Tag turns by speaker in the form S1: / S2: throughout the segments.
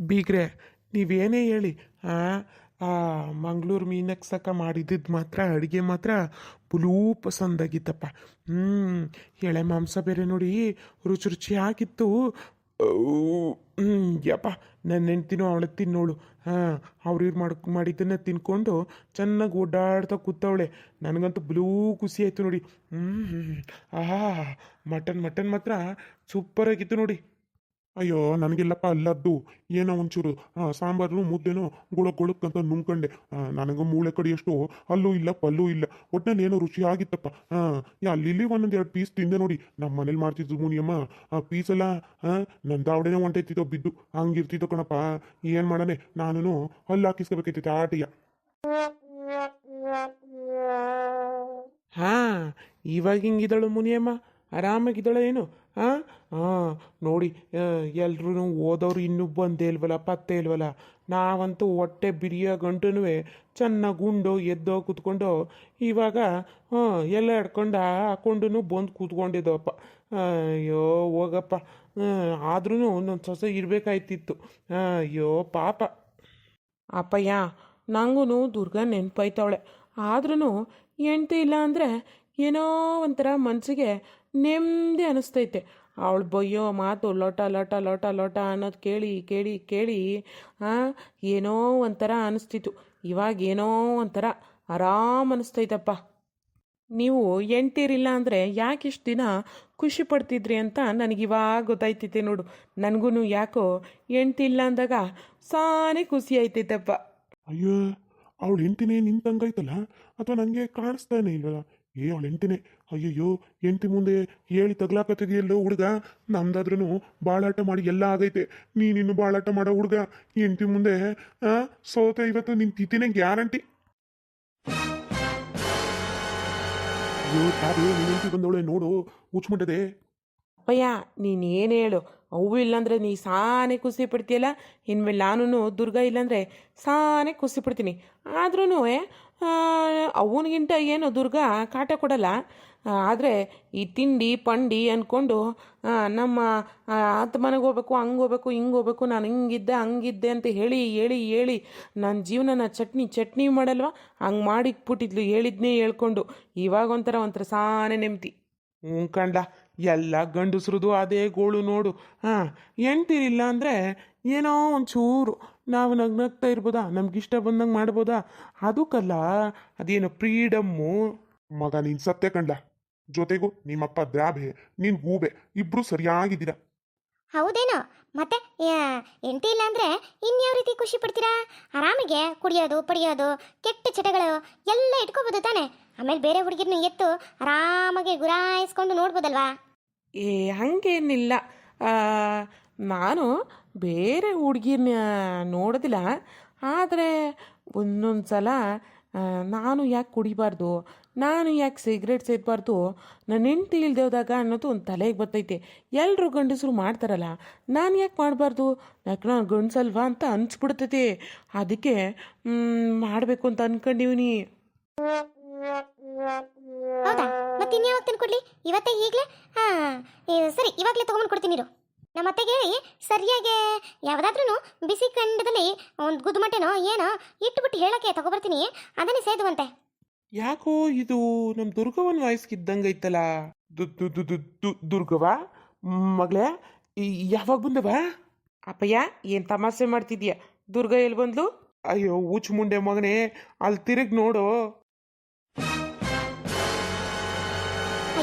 S1: ಬೀಗ್ರೆ, ನೀವೇನೇ ಹೇಳಿ, ಆ ಮಂಗಳೂರು ಮೀನಕ್ಸಕ ಮಾಡಿದ್ದು ಮಾತ್ರ, ಅಡುಗೆ ಮಾತ್ರ ಪುಲೂ ಪಸಂದಾಗಿತ್ತಪ್ಪ ಹ್ಞೂ ಎಳೆ ಮಾಂಸ ಬೇರೆ ನೋಡಿ ರುಚಿ ರುಚಿಯಾಗಿತ್ತು. ಹ್ಞೂ ಯಪ್ಪ ನನ್ನ ಹೆಂಡ್ತಿನೂ ಅವಳು ತಿನ್ನೋಳು. ಹಾಂ, ಅವ್ರು ಇವ್ರು ಮಾಡ್, ಮಾಡಿದ್ದನ್ನ ತಿನ್ಕೊಂಡು ಚೆನ್ನಾಗಿ ಓಡಾಡ್ತಾ ಕೂತವಳೆ. ನನಗಂತೂ ಬ್ಲೂ ಖುಷಿ ಆಯಿತು ನೋಡಿ. ಹ್ಞೂ ಆಹಾ, ಮಟನ್ ಮಟನ್ ಮಾತ್ರ ಸೂಪರಾಗಿತ್ತು ನೋಡಿ. ಅಯ್ಯೋ, ನನಗಿಲ್ಲಪ್ಪ ಅಲ್ಲದ್ದು ಏನೋ ಒಂಚೂರು ಸಾಂಬಾರು, ಮುದ್ದೆನೋ ಗುಳಕ್ ಗುಳಕ್ಕಂತ ನುಂಗ್ಕೊಂಡೆ. ನನಗೆ ಮೂಳೆ ಕಡಿಯಷ್ಟು ಅಲ್ಲೂ ಇಲ್ಲ, ಪಲ್ಲೂ ಇಲ್ಲ. ಒಟ್ಟಿನಲ್ಲಿ ಏನೋ ರುಚಿಯಾಗಿತ್ತಪ್ಪ ಹಾಂ ಅಲ್ಲಿ ಒಂದೊಂದು ಎರಡು ಪೀಸ್ ತಿಂದೆ ನೋಡಿ. ನಮ್ಮ ಮನೇಲಿ ಮಾಡ್ತಿದ್ದು ಮುನಿಯಮ್ಮ. ಆ, ಪೀಸ್ ಎಲ್ಲ ಹಾಂ ನನ್ನ ದಾವಡೆನೇ ಬಿದ್ದು. ಹಂಗಿರ್ತಿದ್ದೋ ಕಣಪ್ಪ. ಏನು ಮಾಡನೆ? ನಾನು ಹಲ್ಲು ಹಾಕಿಸ್ಕೋಬೇಕೈತಿ ಆಟಿಯ. ಹಾ, ಇವಾಗ ಹಿಂಗಿದಳು ಮುನಿಯಮ್ಮ. ಆರಾಮಾಗಿದ್ದಾಳೆ ಏನು? ಹಾಂ ಹಾಂ ನೋಡಿ ಎಲ್ಲರೂ ಓದೋರು ಇನ್ನೂ ಬಂದೇ ಇಲ್ವಲ್ಲ, ಪತ್ತೆ ಇಲ್ವಲ್ಲ? ನಾವಂತೂ ಹೊಟ್ಟೆ ಬಿರಿಯೋ ಗಂಟುನು ಚೆನ್ನಾಗಿ ಉಂಡು, ಎದ್ದೋ ಕೂತ್ಕೊಂಡು. ಇವಾಗ ಹಾಂ ಎಲ್ಲ ಹಿಡ್ಕೊಂಡು ಹಾಕೊಂಡು ಬಂದು ಕೂತ್ಕೊಂಡಿದ್ದವಪ್ಪ ಅಯ್ಯೋ, ಹೋಗಪ್ಪ. ಆದ್ರೂ ಒಂದೊಂದು ಸೊಸೆ ಇರಬೇಕಾಯ್ತಿತ್ತು. ಅಯ್ಯೋ, ಪಾಪ. ಅಪ್ಪಯ್ಯ ನಂಗೂ ದುರ್ಗಾ ನೆನಪಾಯ್ತವಳೆ ಆದ್ರೂ ಹೆಂಡ್ತಿ ಇಲ್ಲ ಅಂದರೆ ಏನೋ ಒಂಥರ ಮನಸ್ಸಿಗೆ ನೆಮ್ಮದಿ ಅನಿಸ್ತೈತೆ. ಅವಳು ಬಯ್ಯೋ ಮಾತು ಲೋಟ ಲೋಟ ಲೋಟ ಲೋಟ ಅನ್ನೋದು ಕೇಳಿ ಕೇಳಿ ಕೇಳಿ ಏನೋ ಒಂಥರ ಅನಿಸ್ತಿತ್ತು. ಇವಾಗ ಏನೋ ಒಂಥರ ಆರಾಮ್ ಅನಿಸ್ತೈತಪ್ಪ. ನೀವು ಎಂಟಿರಿಲ್ಲ ಅಂದರೆ ಯಾಕೆ ಇಷ್ಟು ದಿನ ಖುಷಿ ಪಡ್ತಿದ್ರಿ ಅಂತ ನನಗಿವಾಗ ಗೊತ್ತಾಯ್ತೈತೆ ನೋಡು. ನನಗೂ ಯಾಕೋ ಎಂಟಿಲ್ಲ ಅಂದಾಗ ಸಾನೇ ಖುಷಿ ಆಯ್ತೈತಪ್ಪ
S2: ಅಯ್ಯೋ, ಅವಳು ಹೆಂಡ್ತಿನೇ ನಿಂತಂಗೈತಲ್ಲ ಅಥವಾ ನನಗೆ ಕಾಣಿಸ್ತಾನೆ ಇಲ್ವಲ್ಲ? ಏ, ಅವಳು ಹೆಂಡ್ತಿನೇ ಅಯ್ಯಯ್ಯೋ ಎಂಟಿ ಮುಂದೆ ಹೇಳಿ ತಗ್ಲಾಕತ್ತಿದೆಯಲ್ಲೋ ಹುಡುಗ? ನಮ್ದಾದ್ರೂ ಬಾಳಾಟ ಮಾಡಿ ಎಲ್ಲ ಆಗೈತೆ. ನೀನಿನ್ನು ಬಾಳಾಟ ಮಾಡೋ ಹುಡುಗ? ಎಂಟಿ ಮುಂದೆ ಸೋತೆ ಇವತ್ತು ನಿನ್ ತಿಥಿನೇ ಗ್ಯಾರಂಟಿ. ಅಯ್ಯೋ ಬಂದವಳೆ ನೋಡು ಹುಚ್ಮುಟ್ಟದೆ
S3: ಅಪ್ಪಯ್ಯ ನೀನು ಏನು ಹೇಳು? ಅವು ಇಲ್ಲಾಂದ್ರೆ ನೀ ಸಾನೆ ಖುಷಿ ಪಡ್ತೀಯಲ್ಲ? ಇನ್ಮೇಲೆ ನಾನು ದುರ್ಗ ಇಲ್ಲಾಂದರೆ ಸಾನೆ ಖುಷಿ ಪಡ್ತೀನಿ. ಆದ್ರೂ ಅವನಿಗಿಂತ ಏನು ದುರ್ಗ ಕಾಟ ಕೊಡಲ್ಲ? ಆದರೆ ಈ ತಿಂಡಿ, ಪಂಡಿ ಅಂದ್ಕೊಂಡು ನಮ್ಮ ಆತ್ಮನಿಗೆ ಮನೆಗೆ ಹೋಗ್ಬೇಕು, ಹಂಗೆ ಹೋಗ್ಬೇಕು, ಹಿಂಗೆ ಹೋಗ್ಬೇಕು, ನಾನು ಹಿಂಗಿದ್ದೆ, ಹಂಗಿದ್ದೆ ಅಂತ ಹೇಳಿ ಹೇಳಿ ಹೇಳಿ ನನ್ನ ಜೀವನನ ಚಟ್ನಿ ಚಟ್ನಿ ಮಾಡಲ್ವಾ? ಹಂಗೆ ಮಾಡಿಕ್ಬಿಟ್ಟಿದ್ಲು ಹೇಳಿದ್ನೇ ಹೇಳ್ಕೊಂಡು. ಇವಾಗ ಒಂಥರ ಒಂಥರ ಸಾನೆ ನೆಮ್ಮದಿ
S1: ಹ್ಞೂ ಕಂಡ, ಎಲ್ಲ ಗಂಡಸ್ರದು ಅದೇ ಗೋಳು ನೋಡು. ಹಾಂ, ಹೆಂಡ್ತಿರಿಲ್ಲ ಅಂದರೆ ಏನೋ ಒಂಚೂರು ನಾವು ನಗ್ನಗ್ತಾ ಇರ್ಬೋದಾ? ನಮ್ಗಿಷ್ಟ ಬಂದಂಗೆ ಮಾಡ್ಬೋದಾ? ಅದಕ್ಕಲ್ಲ, ಅದೇನೋ ಫ್ರೀಡಮ್ಮು
S2: ಮಗ, ನೀನು ಸತ್ಯ ಕಂಡ. ಜೊತೆಗೂ ನಿಮ್ಮಪ್ಪ ದ್ರಾಭೆ ನೀನ್ ಗೂಬೆ ಇಬ್ರು ಸರಿಯಾಗಿದ್ದೀರ.
S4: ಹೌದೇನೋ? ಮತ್ತೆ ಎಂಟಿ ಇಲ್ಲ ಅಂದ್ರೆ ಇನ್ಯಾವ ರೀತಿ ಖುಷಿ ಪಡ್ತೀರಾ? ಆರಾಮಿಗೆ ಕುಡಿಯೋದು ಪಡಿಯೋದು ಕೆಟ್ಟ ಚಟಗಳು ಎಲ್ಲ ಇಟ್ಕೋಬಹುದು ತಾನೆ. ಆಮೇಲೆ ಬೇರೆ ಹುಡುಗಿರ್ನ ಎತ್ತು ಆರಾಮಾಗಿ ಗುರಾಯಿಸ್ಕೊಂಡು ನೋಡ್ಬೋದಲ್ವಾ?
S3: ಏ ಹಂಗೇನಿಲ್ಲ. ನಾನು ಬೇರೆ ಹುಡುಗಿನ ನೋಡೋದಿಲ್ಲ. ಆದರೆ ಒಂದೊಂದು ಸಲ ನಾನು ಯಾಕೆ ಕುಡಿಬಾರ್ದು? ನಾನು ಯಾಕೆ ಸಿಗರೇಟ್ ಸೇದಬಾರ್ದು? ನನ್ನ ಹೆಂಡ್ತಿ ಇಲ್ದೆ ಹೋದಾಗ ಅನ್ನೋದು ಒಂದು ತಲೆಗೆ ಬರ್ತೈತೆ. ಎಲ್ಲರೂ ಗಂಡಸರು ಮಾಡ್ತಾರಲ್ಲ, ನಾನು ಯಾಕೆ ಮಾಡಬಾರ್ದು? ಯಾಕೆ ನಾನು ಗಂಡಸಲ್ವಾ ಅಂತ ಅನಿಸ್ಬಿಡ್ತೈತೆ. ಅದಕ್ಕೆ ಮಾಡಬೇಕು ಅಂತ ಅನ್ಕೊಂಡಿವ್ನಿ.
S4: ಹೌದಾ? ಮತ್ತೆ ಇನ್ಯಾವಾಗ ತಂದ್ಕೊಡ್ಲಿ ಇವತ್ತೇ ಈಗಲೇ? ಹಾ ಸರಿ, ಇವಾಗಲೇ ತಗೊಂಡ್ ಕೊಡ್ತೀನಿ ನಮ್ಮ ಅತ್ತೆಗೆ ಹೇಳಿ, ಸರಿಯಾಗಿ ಯಾವುದಾದ್ರೂ ಬಿಸಿ ಖಂಡದಲ್ಲಿ ಒಂದು ಗುದ್ದುಮಟೆನೋ ಏನೋ ಇಟ್ಬಿಟ್ಟು ಹೇಳಕ್ಕೆ ತಗೊಬರ್ತೀನಿ. ಅದನ್ನೇ ಸೇದುವಂತೆ.
S1: ಯಾಕೋ ಇದು ನಮ್ಮ ದುರ್ಗವನ್ ಐತಲ್ಲ? ದುರ್ಗವ ದು- ದು- ದು- ದುರ್ಗವಾ ಮಗಳೇ ಯಾವಾಗ ಬಂದವ
S3: ಅಪ್ಪಯ್ಯ ಏನು ತಮಾಷೆ ಮಾಡ್ತಿದ್ಯಾ? ದುರ್ಗ ಎಲ್ಲಿ ಬಂದ್ಲು?
S1: ಅಯ್ಯೋ ಉಚ್ಚ ಮುಂಡೆ ಮಗನೇ ಅಲ್ಲಿ ತಿರುಗಿ ನೋಡು.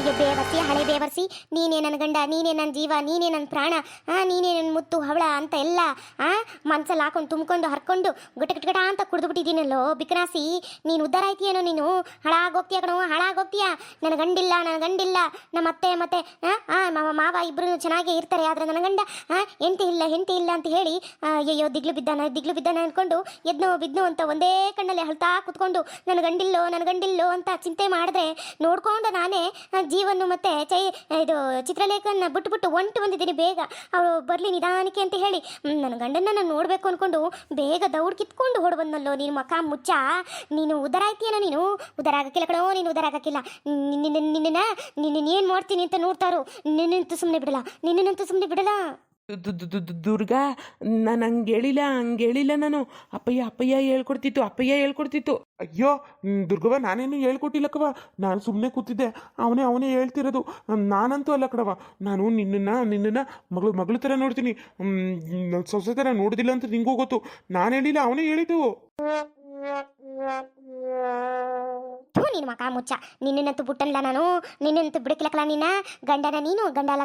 S4: ಅಯ್ಯೋ ಬೇವರ್ಸಿ, ಹಳೆ ಬೇವರ್ಸಿ, ನೀನೇ ನನ್ನ ಗಂಡ, ನೀನೇ ನನ್ನ ಜೀವ, ನೀನೇ ನನ್ನ ಪ್ರಾಣ, ಆ, ನೀನೇ ನನ್ನ ಮುತ್ತು, ಹವಳ ಅಂತ ಎಲ್ಲ, ಆ, ಮನ್ಸಲ್ಲಿ ಹಾಕೊಂಡು ತುಂಬಿಕೊಂಡು ಹರ್ಕೊಂಡು ಗುಟ ಗುಟ ಗುಟ ಅಂತ ಕುಡಿದ್ಬಿಟ್ಟಿದ್ದೀನಲ್ಲೋ ಬಿಕ್ರಾಸಿ, ನೀನು ಉದ್ದಾರ ಆಯ್ತೀಯೇನೋ ನೀನು? ಹಾಳಾಗೋಗ್ತೀಯ ಕಣೋ, ಹಾಳಾಗೋಗ್ತೀಯ? ನನ್ನ ಗಂಡಿಲ್ಲ ನನ್ನ ಗಂಡಿಲ್ಲ, ನಮ್ಮ ಅತ್ತೆ, ಮತ್ತೆ, ಆ ಮಾವ ಮಾವ ಇಬ್ರು ಚೆನ್ನಾಗಿ ಇರ್ತಾರೆ, ಆದ್ರೆ ನನ್ನ ಗಂಡ, ಆ, ಹೆಂಡತಿ ಇಲ್ಲ ಹೆಂಡತಿ ಇಲ್ಲ ಅಂತ ಹೇಳಿ ಅಯ್ಯೋ ದಿಗ್ಲು ಬಿದ್ದಾನ ದಿಗ್ಲು ಬಿದ್ದಾನ ಅಂದ್ಕೊಂಡು ಎದ್ನೋ, ಬಿದ್ನೋ ಅಂತ ಒಂದೇ ಕಣ್ಣಲ್ಲಿ ಅಳ್ತಾ ಕುತ್ಕೊಂಡು ನನ್ನ ಗಂಡಿಲ್ಲೋ ನನ್ನ ಗಂಡಿಲ್ಲೋ ಅಂತ ಚಿಂತೆ ಮಾಡಿದ್ರೆ ನೋಡ್ಕೊಂಡು ನಾನೇ ಜೀವನ್ನು ಮತ್ತೆ ಚೈ, ಇದು ಚಿತ್ರಲೇಖನ ಬಿಟ್ಟು ಬಿಟ್ಟು ಒಂಟು ಬಂದಿದ್ದೀನಿ ಬೇಗ. ಅವಳು ಬರಲಿ ನಿಧಾನಕ್ಕೆ ಅಂತ ಹೇಳಿ. ನನ್ನ ಗಂಡನ್ನ ನಾನು ನೋಡಬೇಕು ಅನ್ಕೊಂಡು ಬೇಗ ದೌಡ್ ಕಿತ್ಕೊಂಡು ಹೊಡ್ ಬಂದಲ್ಲೋ ನೀನು ಮಕ ಮುಚ್ಚ. ನೀನು ಉದರ ಆಯ್ತೀಯನ ನೀನು? ಉದರ ಆಗಕ್ಕಿಲ್ಲ ಕಣೋ, ನೀನು ಉದರ ಆಗಕ್ಕಿಲ್ಲ. ನಿನ್ನ ನಿನ್ನ ನಿನ್ನ ಏನು ಮಾಡ್ತೀನಿ ಅಂತ ನೋಡ್ತಾರೋ, ನಿನ್ನಂತೂ ಸುಮ್ಮನೆ ಬಿಡಲ್ಲ, ನಿನ್ನಂತೂ ಸುಮ್ಮನೆ ಬಿಡಲ್ಲ.
S3: ದುರ್ಗಾ ನಾನು ಹಂಗೆ ಹೇಳಿಲ್ಲ ನಾನು. ಅಪ್ಪಯ್ಯ ಅಪ್ಪಯ್ಯ ಹೇಳ್ಕೊಡ್ತಿತ್ತು ಅಪ್ಪಯ್ಯ ಹೇಳ್ಕೊಡ್ತಿತ್ತು.
S1: ಅಯ್ಯೋ ದುರ್ಗವ್ವ, ನಾನೇನು ಹೇಳ್ಕೊಟ್ಟಿಲ್ಲಕ್ಕವ ನಾನು ಸುಮ್ಮನೆ ಕೂತಿದ್ದೆ. ಅವನೇ ಅವನೇ ಹೇಳ್ತಿರೋದು. ನಾನಂತೂ ಅಲ್ಲ ಕಡವ ನಾನು ನಿನ್ನನ್ನು ನಿನ್ನನ್ನು ಮಗಳು, ಮಗಳ ಥರ ನೋಡ್ತೀನಿ. ಸೊಸೆ ಥರ ನೋಡಿದಿಲ್ಲ ಅಂತ ನಿಂಗೂ ಗೊತ್ತು ನಾನು ಹೇಳಿಲ್ಲ, ಅವನೇ ಹೇಳಿದ್ದು.
S4: ಥೂ ನಿನ್ನ ಮಕ ಮುಚ್ಚ. ನಿನ್ನಂತೂ ಬಿಟ್ಟನ್ಲ ನಾನು. ನಿನ್ನಂತೂ ಬಿಡಕ್ಲಕ್ಕಲ್ಲ ನಿನ್ನ ಗಂಡನ ನೀನು, ಗಂಡ ಅಲ್ಲ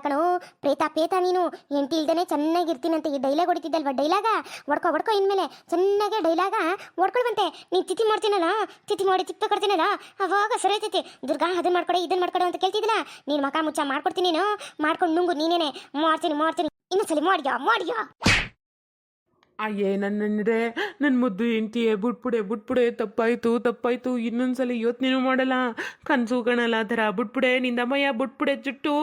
S4: ಪ್ರೇತ ಪೇತ ನೀನು. ಎಂಟಿ ಇಲ್ದೇ ಚೆನ್ನಾಗಿರ್ತೀನಂತ ಈ ಡೈಲಾಗ್ ಹೊಡಿತಿದ್ದಲ್ವ? ಡೈಲಾಗ ಹೊಡ್ಕೊ ಹೊಡ್ಕೊ ಇನ್ಮೇಲೆ. ಚೆನ್ನಾಗೆ ಡೈಲಾಗ ಒಡ್ಕೊಳ್ಬಂತೆ ನೀನು ತಿಥಿ ಮಾಡ್ತೀನಲ್ಲ? ತಿಥಿ ಮಾಡಿ ತಿಪ್ಪ ಕೊಡ್ತೀನಲ್ಲ ಅವಾಗ ಸರಿ ಐತೈತಿ ದುರ್ಗಾ ಅದನ್ನ ಮಾಡ್ಕೊಡೆ ಇದನ್ನ ಮಾಡ್ಕೊಡೆ ಅಂತ ಕೇಳ್ತಿದ್ದಿಲ್ಲ? ನೀನು ಮಕ ಮುಚ್ಚ ಮಾಡ್ಕೊಡ್ತೀನಿ ನೀನು. ಮಾಡ್ಕೊಂಡು ನುಂಗು ನೀನೇನೆ. ಮಾಡ್ತೀನಿ ಮಾಡ್ತೀನಿ. ಇನ್ನೊಂದ್ಸಲಿ ಮಾಡ್ಯಾ ಮಾಡ್ಯಾ?
S3: ಅಯ್ಯೇ ನನ್ನಂದ್ರೆ ನನ್ನ ಮುದ್ದು ಹೆಂಡ್ತಿಯೇ ಬಿಟ್ಬಿಡೆ ಬಿಟ್ಬಿಡೆ ತಪ್ಪಾಯ್ತು ತಪ್ಪಾಯ್ತು. ಇನ್ನೊಂದ್ಸಲ ಯೋಚನೆನೂ ಮಾಡಲ್ಲ. ಕನ್ಸು ಕಾಣಲ್ಲ ಆ ಥರ. ಬಿಟ್ಬಿಡೆ ನಿಂದಮ್ಮಯ್ಯ ಬಿಟ್ಬಿಡೆ ಜುಟ್ಟು.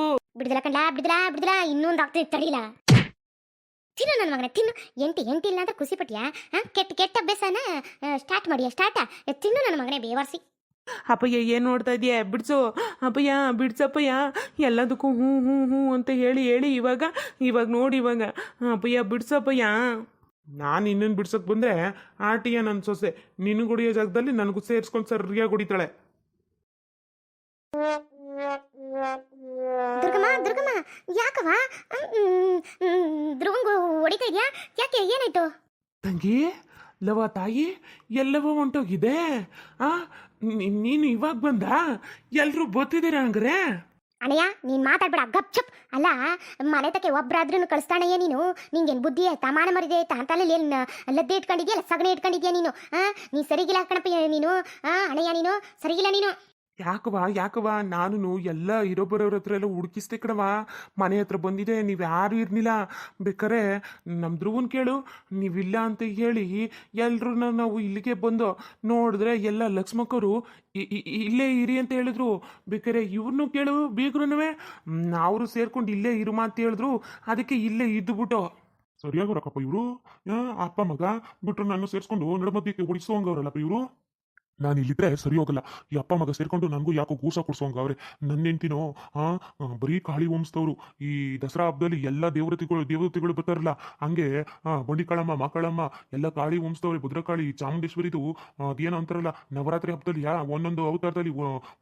S4: ಬಿಡ್ದಲ ಕಂಡ ಬಿಡ್ದಲ ಬಿಡ್ದಲ ಇನ್ನೊಂದು ಆಗ್ತದೆ ತಡಿಲ್ಲ ತಿನ್ನು ನನ್ನ ಮಗನ ತಿನ್ನು. ಎಂಟಿ ಎಂಟಿ ಇಲ್ಲ ಅಂತ ಖುಷಿ ಪಟ್ಟಿಯಾ ಕೆಟ್ಟ ಕೆಟ್ಟ ಅಭ್ಯಾಸನ ಸ್ಟಾರ್ಟ್ ಮಾಡಿಯಾ ಸ್ಟಾರ್ಟ ತಿನ್ನು ನನ್ನ ಮಗನೇ ಬೇವರ್ಸಿ.
S3: ಅಪ್ಪಯ್ಯ ಏನು ನೋಡ್ತಾ ಇದೀಯ? ಬಿಡ್ಸು. ಅಪ್ಪಯ್ಯ ಬಿಡ್ಸಪ್ಪಯ್ಯ ಎಲ್ಲದಕ್ಕೂ ಹ್ಞೂ ಹ್ಞೂ ಹ್ಞೂ ಅಂತ ಹೇಳಿ ಹೇಳಿ ಇವಾಗ ಇವಾಗ ನೋಡಿ ಇವಾಗ. ಅಪ್ಪಯ್ಯ ಬಿಡ್ಸಪ್ಪಯ್ಯ
S1: ನಾನು ಇನ್ನೇನು ಬಿಡ್ಸೋಕೆ ಬಂದರೆ ಆಟಿಯ ನನ್ನ ಸೊಸೆ ನಿನ್ನ ಗುಡಿಯೋ ಜಾಗದಲ್ಲಿ ನನಗೂ ಸೇರಿಸ್ಕೊಂಡು ಸರಿಯಾಗಿ ಹೊಡಿತಾಳೆ
S4: ದುರ್ಗಮ್ಮ ದುರ್ಗಮ್ಮ ಯಾಕವ ಧ್ರುವಂಗು ಹೊಡಿತಾ ಇದೆಯಾ? ಯಾಕೆ ಏನಾಯ್ತು?
S1: ತಂಗಿ ಲವ ತಾಯಿ ಎಲ್ಲವೂ ಹೊಂಟೋಗಿದೆ ಆ ನೀನು ಇವಾಗ ಬಂದ? ಎಲ್ಲರೂ ಬತ್ತಿದ್ದೀರಾ ಹಂಗ್ರೆ?
S4: ಅಣ್ಣಯ್ಯ, ನೀನ್ ಮಾತಾಡ್ಬೇಡ, ಗಪ್ ಚಪ್. ಅಲ್ಲ, ಮನೆ ತಕ್ಕೆ ಒಬ್ಬರಾದ್ರೂ ಕಳಿಸ್ತಾಣಯ್ಯ ನೀನು? ನಿಂಗೇನ್ ಬುದ್ಧಿ ಆಯ್ತಾ ಮಾನ ಮರಿದೆ ಆಯ್ತಾ ಅಂತಲ್ಲಿ ಏನ್ ಲದ್ದೆ ಇಟ್ಕೊಂಡಿದ್ಯಾ ಸಗಣಿ ಇಟ್ಕೊಂಡಿದ್ಯಾ ನೀನು? ಆ, ನೀ ಸರಿಗಿಲ್ಲ ಕಣಪ್ಪ ನೀನು? ಆ, ಅಣ್ಣಯ್ಯ ನೀನು? ಸರಿಗಿಲ್ಲ ನೀನು?
S1: ಯಾಕವಾ ಯಾಕವಾ ನಾನು ಎಲ್ಲ ಇರೋ ಬರೋರ ಹತ್ರ ಎಲ್ಲ ಹುಡುಕಿಸ್ದೆ ಕಣವಾ ಮನೆ ಹತ್ರ ಬಂದಿದೆ, ನೀವು ಯಾರು ಇರ್ಲಿಲ್ಲ ಬೇಕಾರೆ ನಮ್ಮ ಧ್ರುವನ್ ಕೇಳು, ನೀವಿಲ್ಲ ಅಂತ ಹೇಳಿ ಎಲ್ಲರೂ ನಾವು ಇಲ್ಲಿಗೆ ಬಂದು ನೋಡಿದ್ರೆ ಎಲ್ಲ ಲಕ್ಷ್ಮಕ್ಕರು ಇಲ್ಲೇ ಇರಿ ಅಂತ ಹೇಳಿದ್ರು. ಬೇಕಾರೆ ಇವ್ರನ್ನೂ ಕೇಳು, ಬೀಗ್ರೂನುವೆ. ಅವರು ಸೇರ್ಕೊಂಡು ಇಲ್ಲೇ ಇರುಮಾ ಅಂತ ಹೇಳಿದ್ರು. ಅದಕ್ಕೆ ಇಲ್ಲೇ ಇದ್ದುಬಿಟ್ಟು.
S2: ಸರಿಯಾಗೋರಕ್ಕಪ್ಪ ಇವರು. ಅಪ್ಪ ಮಗ ಬಿಟ್ರು ನಾನು ಸೇರಿಸ್ಕೊಂಡು ನಡಮಧ್ಯಕ್ಕೆ ಓಡಿಸೋಂಗವ್ರಲ್ಲಪ್ಪ ಇವರು. ನಾನು ಇಲ್ಲಿದ್ರೆ ಸರಿ ಹೋಗಲ್ಲ. ಈ ಅಪ್ಪ ಮಗ ಸೇರ್ಕೊಂಡು ನನಗೂ ಯಾಕೋ ಗೂಸ ಕೊಡ್ಸೋಂಗ ಅವ್ರೆ. ನನ್ನ ಹೆಂಡ್ತಿನೋ ಆ, ಬರೀ ಕಾಳಿ ವಂಶದವ್ರು. ಈ ದಸರಾ ಹಬ್ಬದಲ್ಲಿ ಎಲ್ಲ ದೇವ್ರತಿಗಳು ದೇವತೆಗಳು ಬರ್ತಾರಲ್ಲ ಹಂಗೆ ಹಾ ಬಂಡಿಕಾಳಮ್ಮ ಮಾಕಾಳಮ್ಮ ಎಲ್ಲ ಕಾಳಿ ವಂಶದವ್ರೆ ಭದ್ರಕಾಳಿ ಚಾಮುಂಡೇಶ್ವರಿದು ಅದೇನೋ ಅಂತಾರಲ್ಲ ನವರಾತ್ರಿ ಹಬ್ಬದಲ್ಲಿ ಯಾ ಒಂದೊಂದು ಅವತಾರದಲ್ಲಿ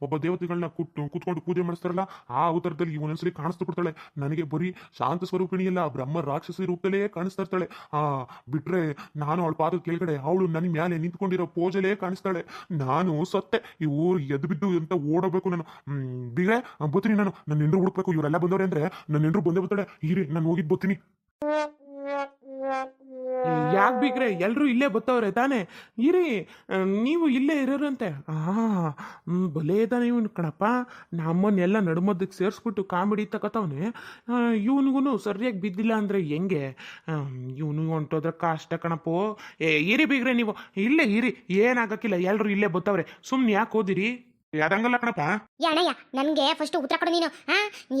S2: ಒಬ್ಬ ದೇವತೆಗಳನ್ನ ಕುಟ್ಟು ಕುತ್ಕೊಂಡು ಪೂಜೆ ಮಾಡಿಸ್ತಾರಲ್ಲ ಆ ಅವತಾರದಲ್ಲಿ ಒಂದೊಂದ್ಸರಿ ಕಾಣಿಸ್ತಾ ಕೊಡ್ತಾಳೆ. ನನಗೆ ಬರೀ ಶಾಂತ ಸ್ವರೂಪಿಣಿ ಇಲ್ಲ ಬ್ರಹ್ಮ ರಾಕ್ಷಸಿ ರೂಪದಲ್ಲೇ ಕಾಣಿಸ್ತಾ ಇರ್ತಾಳೆ. ಆ ಬಿಟ್ರೆ ನಾನು ಅವಳ ಪಾದದ ಕೆಳಗಡೆ ಅವಳು ನನ್ನ ಮ್ಯಾಲೆ ನಿಂತ್ಕೊಂಡಿರೋ ಪೋಜಲೇ ಕಾಣಿಸ್ತಾಳೆ. ನಾನು ಸತ್ತೆ ಈ ಊರು ಎದ್ದು ಬಿದ್ದು ಅಂತ ಓಡಬೇಕು ನಾನು. ಬೀಗ್ರೆ ಬತ್ತೀನಿ ನಾನು. ನನ್ನ ಹೆಂಡ್ರು ಹುಡುಕ್ಬೇಕು. ಇವರೆಲ್ಲ ಬಂದವ್ರೆ ಅಂದ್ರೆ ನನ್ನ ಹೆಂಡ್ರು ಬಂದೇ ಬರ್ತಾಳೆ ಇರಿ ನಾನು ಹೋಗಿದ್ ಬತ್ತೀನಿ.
S1: ಯಾಕೆ ಬಿಗ್ರೆ ಎಲ್ಲರೂ ಇಲ್ಲೇ ಬತ್ತವ್ರೆ ತಾನೇ? ಇರಿ ನೀವು ಇಲ್ಲೇ ಇರೋರಂತೆ. ಆ ಬಲೇ ತಾನೆ ಇವನು ಕಣಪ್ಪ. ನಮ್ಮನ್ನೆಲ್ಲ ನಡುಮದ್ದಕ್ಕೆ ಸೇರಿಸ್ಬಿಟ್ಟು ಕಾಮಿಡಿ ತಗೋತವನೆ ಇವನಿಗೂ ಸರಿಯಾಗಿ ಬಿದ್ದಿಲ್ಲ ಅಂದರೆ ಹೆಂಗೆ? ಇವನು ಹೊಂಟೋದ್ರೆ ಕಷ್ಟ ಕಣಪ್ಪೋ. ಏ, ಇರಿ ಬಿಗ್ರೆ ನೀವು. ಇಲ್ಲೇ ಇರಿ. ಏನಾಗಕ್ಕಿಲ್ಲ. ಎಲ್ಲರೂ ಇಲ್ಲೇ ಬತ್ತವ್ರೆ. ಸುಮ್ಮನೆ ಯಾಕೆ ಓದಿರಿ?
S2: ಯಾದಂಗಲ್ಲ ಕಣಪ್ಪ.
S4: ಫಸ್ಟ್ ಉತ್ತರ ಕೊಡು ನೀನು. ಹಾ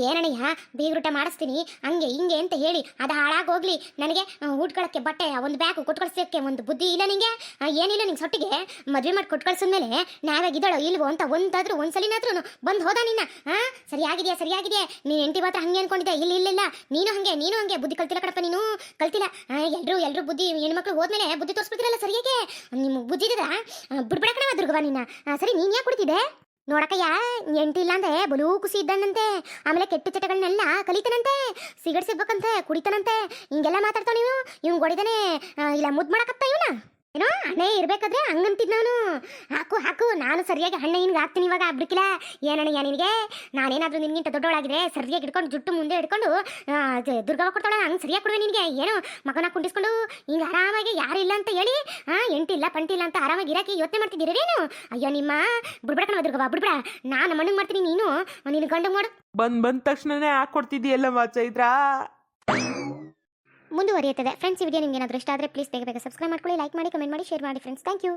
S4: ಏನಣ್ಣಯ್ಯ, ಬೀಗ್ರೂಟ ಮಾಡಿಸ್ತೀನಿ. ಹಂಗೆ, ಹಿಂಗೆ ಅಂತ ಹೇಳಿ, ಅದು ಹಾಳಾಗೋಗ್ಲಿ. ನನಗೆ ಊಟ್ಕೊಳಕ್ಕೆ ಬಟ್ಟೆ, ಒಂದು ಬ್ಯಾಗ್ ಕೊಟ್ಕೊಳ್ಸೋಕ್ಕೆ ಒಂದು ಬುದ್ಧಿ ಇಲ್ಲ ನಿಂಗೆ. ಏನಿಲ್ಲ ನಿಂಗೆ ಸೊಟ್ಟಿಗೆ. ಮದುವೆ ಮಾಡಿ ಕೊಟ್ಕಳ್ಸಿದ್ಮೇಲೆ ನಾವಾಗಿದ್ದಾಳೋ ಇಲ್ವೋ ಅಂತ ಒಂದಾದ್ರೂ ಒಂದ್ಸಲಿನಾದ್ರೂ ಬಂದು ಹೋದ ನಿನ್ನ. ಹಾ ಸರಿಯಾಗಿದೆಯಾ ಸರಿಯಾಗಿದೆ ನೀನು ಎಂಟಿ ಮಾತ್ರ ಹಂಗೆ ಅನ್ಕೊಂಡಿದ್ದೆ ಇಲ್ಲ ಇಲ್ಲ ಇಲ್ಲ. ನೀನು ಹಂಗೆ ನೀನು ಹಂಗೆ. ಬುದ್ಧಿ ಕಲ್ತಿಲ್ಲ ಕಣಪ್ಪ ನೀನು. ಕಲ್ತಿಲ್ಲ. ಎಲ್ಲರೂ ಎಲ್ಲರೂ ಬುದ್ಧಿ, ಹೆಣ್ಮಕ್ಳು ಹೋದ್ಮೇಲೆ ಬುದ್ಧಿ ತೋರಿಸ್ಬಿಡ್ತಿರಲ್ಲ ಸರಿಯಾಗೆ? ನಿಮ್ಗೆ ಬುದ್ಧಿ ಇದ್ದದ? ಬಿಡ್ಬೇಡ ಕಣವ ದುರ್ಗವ ನಿನ್ನ ಸರಿ, ನೀನು ಯಾಕೆ ಕುಡಿತಿದ್ದೆ? ನೋಡಕಯ್ಯ ಎಂಟಿ ಇಲ್ಲಾಂದ್ರೆ ಬಲೂ ಖುಷಿ ಇದ್ದಾನಂತೆ. ಆಮೇಲೆ ಕೆಟ್ಟ ಚಟಗಳನ್ನೆಲ್ಲ ಕಲಿತಾನಂತೆ. ಸಿಗರೇಟ್ ಸಿಗ್ಬೇಕಂತೆ, ಕುಡಿತಾನಂತೆ. ಹಿಂಗೆಲ್ಲ ಮಾತಾಡ್ತಾವ ನೀವು. ಇವ್ನು ಹೊಡಿದಾನೆ ಇಲ್ಲ ಮುದ್ದು ಮಾಡಕತ್ತ ಇವನ. ಏನೋ ಹಣೆ ಇರ್ಬೇಕಾದ್ರೆ ಹಂಗಂತಿದ್ ನಾನು. ಹಾಕು ಹಾಕು, ನಾನು ಸರಿಯಾಗಿ ಹಣ್ಣೆ ನಿನ್ಗೆ ಹಾಕ್ತೀನಿ ಇವಾಗ ಬಿಡ್ಕಿಲ್ಲ ಏನಣ್ಣಯ್ಯ ನಿನಗೆ? ನಾನೇನಾದ್ರೂ ನಿನ್ಗಿಂತ ದೊಡ್ಡವಳಾಗಿದ್ರೆ ಸರಿಯಾಗಿ ಹಿಡ್ಕೊಂಡು ಜುಟ್ಟು ಮುಂದೆ ಹಿಡ್ಕೊಂಡು ದುರ್ಗವ ಕೊಡ್ತಾಳೆ ಹಂಗೆ ಸರಿಯಾಗಿ ಕೊಡುವೆ ನಿನಗೆ. ಏನು, ಮಗನ ಕುಂಡಿಸ್ಕೊಂಡು ಹಿಂಗೆ ಆರಾಮಾಗಿ ಯಾರು ಇಲ್ಲ ಅಂತ ಹೇಳಿ, ಆ ಎಂಟಿಲ್ಲ ಪಂಟಿಲ್ಲ ಅಂತ ಆರಾಮಾಗಿ ಇರಾಕಿ ಯೋಚನೆ ಮಾಡ್ತಿದ್ದೀರೇನು? ಅಯ್ಯೋ, ನಿಮ್ಮ ಬಿಡ್ಬೇಡ ದುರ್ಗವ ಬಿಡ್ಬಿಡ, ನಾನು ಮಣ್ಣಿಗೆ ಮಾಡ್ತೀನಿ ನೀನು ನಿನ್ನ ಗಂಡು ಮಾಡು.
S3: ಬಂದ್ ಬಂದ ತಕ್ಷಣನೇ ಹಾಕ್ಕೊಡ್ತಿದ್ದೀಯಲ್ಲ ಚೈತ್ರಾ
S4: ಮುಂದುವರಿಯುತ್ತದೆ. ಫ್ರೆಂಡ್ಸ್ ಈ ವಿಡಿಯೋ ನಿಮ್ಗೆ ಏನಾದರೂ ಇಷ್ಟ ಆದರೆ ಪ್ಲೀಸ್ ಬೇಗ ಬೇಗ ಸಬ್ಸ್ಕ್ರೈಬ್ ಮಾಡ್ಕೊಳ್ಳಿ ಲೈಕ್ ಮಾಡಿ ಕಮೆಂಟ್ ಮಾಡಿ ಶೇರ್ ಮಾಡಿ ಫ್ರೆಂಡ್ಸ್ ಥ್ಯಾಂಕ್ ಯು